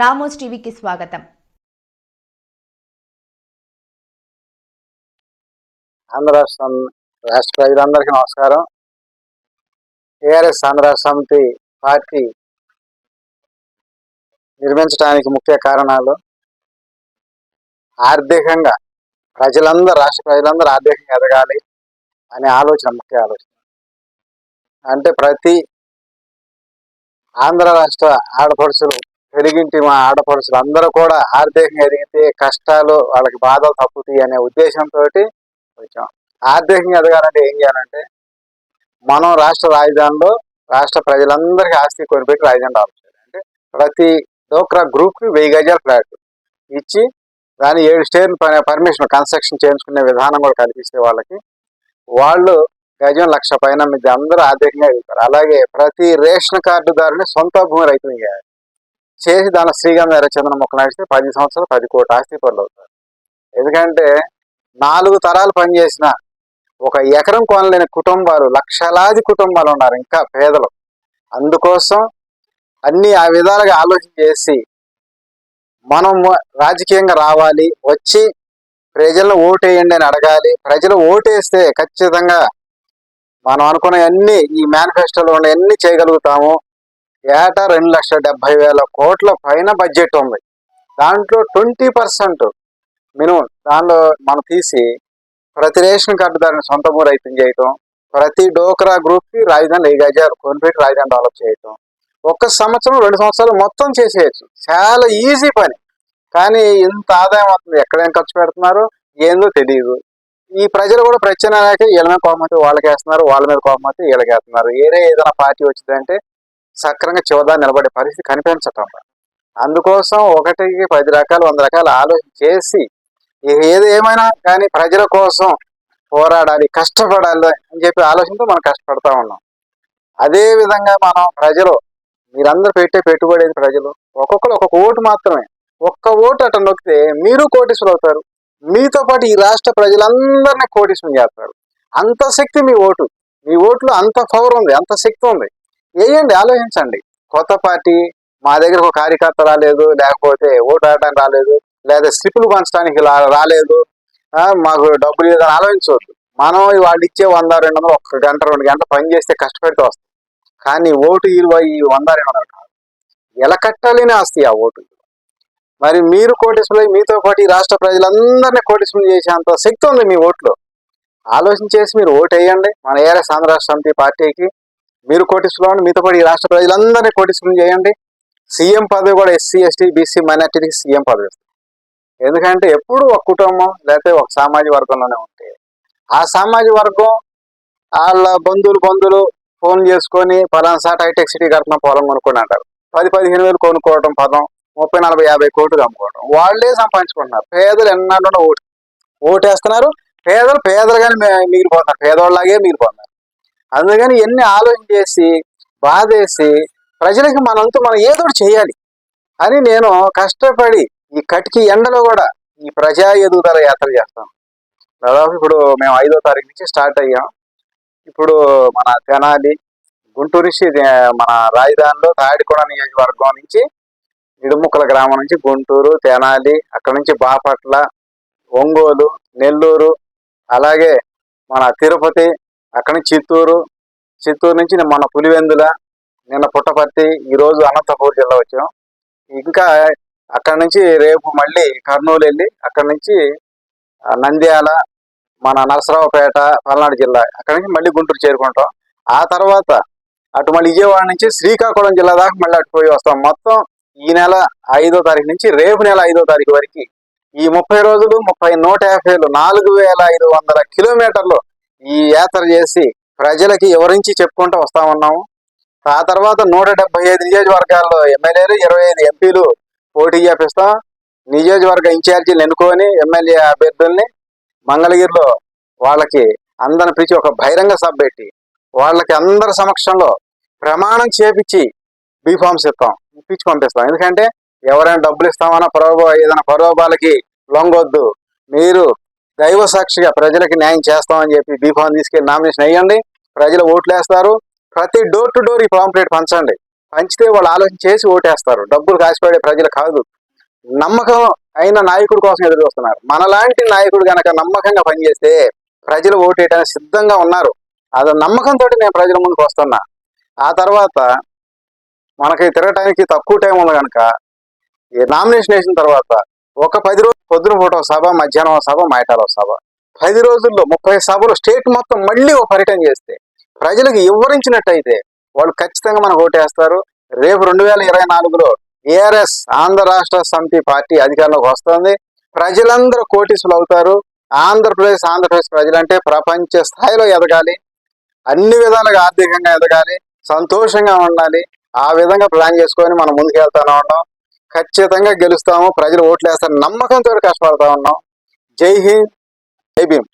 Ramos టీవీకి స్వాగతం. ఆంధ్ర రాష్ట్రం రాష్ట్ర ప్రజలందరికీ నమస్కారం. టీఆర్ఎస్ ఆంధ్ర రాష్ట్ర సమితి పార్టీ నిర్మించడానికి ముఖ్య కారణాలు ఆర్థికంగా ప్రజలందరూ రాష్ట్ర ప్రజలందరూ ఆర్థికంగా ఎదగాలి అనే ఆలోచన ముఖ్య ఆలోచన. అంటే ప్రతి ఆంధ్ర రాష్ట్ర ఆడపడుచులు ఎదిగింటి మా ఆడపడుచులు అందరూ కూడా ఆర్థికంగా ఎదిగితే కష్టాలు వాళ్ళకి బాధలు తప్పుతాయి అనే ఉద్దేశంతో వచ్చాం. ఆర్థికంగా ఎదగాలంటే ఏం చేయాలంటే మనం రాష్ట్ర రాజధానిలో రాష్ట్ర ప్రజలందరికీ ఆస్తి కొనిపెట్టి రాజధాని రావచ్చు అంటే ప్రతి డోక్రా గ్రూప్కి వెయ్యి గజాల ఫ్లాట్ ఇచ్చి దాని ఏడు స్టేర్ పర్మిషన్ కన్స్ట్రక్షన్ చేయించుకునే విధానం కూడా కల్పిస్తే వాళ్ళకి వాళ్ళు గజం లక్ష పైన మీద అందరూ ఆర్థికంగా ఎదుగుతారు. అలాగే ప్రతి రేషన్ కార్డుదారుని సొంత భూమి రైతులు చేయాలి చేసి దాని శ్రీగంధ ఎర్రచందన మొక్కలు నాటిస్తే పది సంవత్సరాలు పది కోట్ల ఆస్తి పనులు అవుతారు ఎందుకంటే నాలుగు తరాలు పనిచేసిన ఒక ఎకరం కొనలేని కుటుంబాలు లక్షలాది కుటుంబాలు ఉన్నారు ఇంకా పేదలు. అందుకోసం అన్ని ఆ విధాలుగా ఆలోచన చేసి మనం రాజకీయంగా రావాలి వచ్చి ప్రజలను ఓటేయండి అని అడగాలి. ప్రజలు ఓటేస్తే ఖచ్చితంగా మనం అనుకునే అన్ని ఈ మేనిఫెస్టోలో ఉన్న అన్ని చేయగలుగుతాము. ఏటా రెండు లక్షల డెబ్బై వేల కోట్ల పైన బడ్జెట్ ఉంది. దాంట్లో ట్వంటీ పర్సెంట్ మినిమం దానిలో మనం తీసి ప్రతి రేషన్ కార్డుదారుని సొంత ఊరు అయితే చేయటం? ప్రతి డోక్రా గ్రూప్కి రాజధాని వెయ్యి గజాలు కొనిపెట్టి రాజధాని డెవలప్ చేయటం. ఒక్క సంవత్సరం రెండు సంవత్సరాలు మొత్తం చేసేయచ్చు. చాలా ఈజీ పని. కానీ ఇంత ఆదాయం అవుతుంది ఎక్కడేం ఖర్చు పెడుతున్నారు? ఏందో తెలియదు ఈ ప్రజలు కూడా ప్రశ్న వీళ్ళ మీద కోపం అయితే వాళ్ళకి వేస్తున్నారు వాళ్ళ మీద కోపం అయితే వీళ్ళకి వేస్తున్నారు ఏదైనా పార్టీ వచ్చిందంటే సక్రంగా చివదా నిలబడే పరిస్థితి కనిపించటం అందుకోసం ఒకటికి పది రకాలు వంద రకాలు ఆలోచన చేసి ఏది ఏమైనా కానీ ప్రజల కోసం పోరాడాలి కష్టపడాలి అని చెప్పి ఆలోచనతో మనం కష్టపడతా ఉన్నాం. అదే విధంగా మనం ప్రజలు మీరందరూ పెట్టే పెట్టుబడి ప్రజలు? ఒక్కొక్కరు ఒక్కొక్క ఓటు మాత్రమే. ఒక్క ఓటు అట నొక్కితే మీరు కోటీసులు అవుతారు. మీతో పాటు ఈ రాష్ట్ర ప్రజలందరినీ కోటీసులు చేస్తారు. అంత శక్తి మీ ఓటు. మీ ఓట్లో అంత పవర్ ఉంది అంత శక్తి ఉంది. వేయండి ఆలోచించండి. కొత్త పార్టీ మా దగ్గర ఒక కార్యకర్త రాలేదు లేకపోతే ఓటు ఆడడానికి రాలేదు లేదా స్లిప్పులు పంచడానికి రాలేదు మాకు డబ్బులు లేదని ఆలోచించవద్దు. మనం వాళ్ళు ఇచ్చే వంద రెండు వందలు ఒక్క గంట రెండు గంటలు పని చేస్తే కష్టపడితే వస్తుంది కానీ ఓటు విలువ ఈ వంద రెండు వందలు కాదు. ఎలా కట్టాలని ఆస్తి ఆ ఓటు మరి మీరు కోటేశ్వరులు మీతో పాటు ఈ రాష్ట్ర ప్రజలందరినీ కోటేశ్వరులు చేసేంత శక్తి ఉంది మీ ఓట్లో. ఆలోచించేసి చేసి మీరు ఓటు వేయండి. మన ఏఆర్ఎస్ ఆంధ్ర రాష్ట్ర సమితి పార్టీకి మీరు కోటేశ్వరులు మీతో పాటు ఈ రాష్ట్ర ప్రజలందరినీ కోటేశ్వరులు చేయండి. సీఎం పదవి కూడా ఎస్సీ ఎస్టీ బీసీ మైనార్టీకి సీఎం పదవి ఎందుకంటే ఎప్పుడు ఒక కుటుంబం లేకపోతే ఒక సామాజిక వర్గంలోనే ఉంటే. ఆ సామాజిక వర్గం వాళ్ళ బంధువులు బంధువులు ఫోన్ చేసుకొని పలానా సాట్ హైటెక్ సిటీ కడుతున్నాం పొలం కొనుక్కొని అంటారు. పది పదిహేను వేలు కొనుక్కోవడం పదం ముప్పై నలభై యాభై కోట్లు అమ్ముకోవడం. వాళ్ళే సంపాదించుకుంటున్నారు. పేదలు ఎన్నాళ్ళు ఓటు ఓటేస్తున్నారు. పేదలు పేదలుగానే మి- మిగిలిపోతున్నారు. పేదవాళ్ళలాగే మిగిలిపోతున్నారు. అందుకని ఎన్ని ఆలోచన చేసి బాధేసి ప్రజలకి మనంతా మనం ఏదో చేయాలి. అని నేను కష్టపడి ఈ కటికి ఎండలో కూడా ఈ ప్రజా ఎదుగుదల యాత్ర చేస్తాను. దాదాపు ఇప్పుడు మేము ఐదో తారీఖు నుంచి స్టార్ట్ అయ్యాం. ఇప్పుడు మన తెనాలి గుంటూరు నుంచి మన రాజధానిలో తాడికొండ నియోజకవర్గం నుంచి ఇడుముక్కల గ్రామం నుంచి గుంటూరు తెనాలి అక్కడ నుంచి బాపట్ల ఒంగోలు నెల్లూరు అలాగే మన తిరుపతి అక్కడ నుంచి చిత్తూరు చిత్తూరు నుంచి మన పులివెందుల నిన్న పుట్టపర్తి ఈరోజు అనంతపూర్ జిల్లా వచ్చాం. ఇంకా అక్కడ నుంచి రేపు మళ్ళీ కర్నూలు వెళ్ళి అక్కడ నుంచి నంద్యాల మన నరసరావుపేట పల్నాడు జిల్లా అక్కడ నుంచి మళ్ళీ గుంటూరు చేరుకుంటాం. ఆ తర్వాత అటు మళ్ళీ విజయవాడ నుంచి శ్రీకాకుళం జిల్లా దాకా మళ్ళీ అటు పోయి వస్తాం. మొత్తం ఈ నెల ఐదో తారీఖు నుంచి రేపు నెల ఐదో తారీఖు వరకు ఈ ముప్పై రోజులు ముప్పై నూట యాభైలు నాలుగు వేల ఐదు వందల కిలోమీటర్లు ఈ యాత్ర చేసి ప్రజలకి వివరించి చెప్పుకుంటూ వస్తా ఉన్నాము? ఆ తర్వాత నూట డెబ్బై ఐదు నియోజకవర్గాల్లో ఎమ్మెల్యేలు ఇరవై ఐదు ఎంపీలు పోటీ చేపిస్తాం నియోజకవర్గ ఇన్ఛార్జీలు ఎన్నుకొని ఎమ్మెల్యే అభ్యర్థుల్ని మంగళగిరిలో వాళ్ళకి అందరిని పిలిచి ఒక బహిరంగ సభ పెట్టి వాళ్ళకి అందరి సమక్షంలో ప్రమాణం చేపించి బీఫామ్స్ ఇస్తాం ఇప్పించి పంపిస్తాం. ఎందుకంటే ఎవరైనా డబ్బులు ఇస్తామన్నా పరోభ ఏదైనా పరోభాలకి లొంగొద్దు. మీరు దైవ సాక్షిగా ప్రజలకి న్యాయం చేస్తామని చెప్పి బీఫామ్ తీసుకెళ్ళి నామినేషన్ వేయండి. ప్రజలు ఓట్లు వేస్తారు ప్రతి డోర్ టు డోర్ ఈ పాంప్లెట్ పంచండి. పంచితే వాళ్ళు ఆలోచన చేసి ఓటేస్తారు. డబ్బులు కాసిపడే ప్రజలు కాదు. నమ్మకం అయిన నాయకుడి కోసం ఎదురు చూస్తున్నారు. మనలాంటి నాయకుడు గనక నమ్మకంగా పనిచేస్తే ప్రజలు ఓటేయడానికి సిద్ధంగా ఉన్నారు. అది నమ్మకంతో నేను ప్రజల ముందుకు వస్తున్నా. ఆ తర్వాత మనకి తిరగటానికి తక్కువ టైం ఉంది కనుక ఈ నామినేషన్ వేసిన తర్వాత ఒక పది రోజులు పొద్దున పూట సభ మధ్యాహ్నం సభ మాయటాల సభ. పది రోజుల్లో ముప్పై సభలు స్టేట్ మొత్తం మళ్ళీ ఒక పర్యటన చేస్తే ప్రజలకు వివరించినట్టయితే వాళ్ళు ఖచ్చితంగా మనకు ఓటేస్తారు. రేపు రెండు వేల ఇరవై నాలుగులో ఏఆర్ఎస్ ఆంధ్ర రాష్ట్ర సమితి పార్టీ అధికారంలోకి వస్తుంది. ప్రజలందరూ కోటీసులు అవుతారు. ఆంధ్రప్రదేశ్ ఆంధ్రప్రదేశ్ ప్రజలంటే ప్రపంచ స్థాయిలో ఎదగాలి. అన్ని విధాలుగా ఆర్థికంగా ఎదగాలి. సంతోషంగా ఉండాలి. ఆ విధంగా ప్లాన్ చేసుకొని మనం ముందుకు వెళ్తానే ఉన్నాం. ఖచ్చితంగా గెలుస్తాము. ప్రజలు ఓట్లు వేస్తారు నమ్మకంతో కష్టపడతా ఉన్నాం. జై హింద్. జై భీమ్.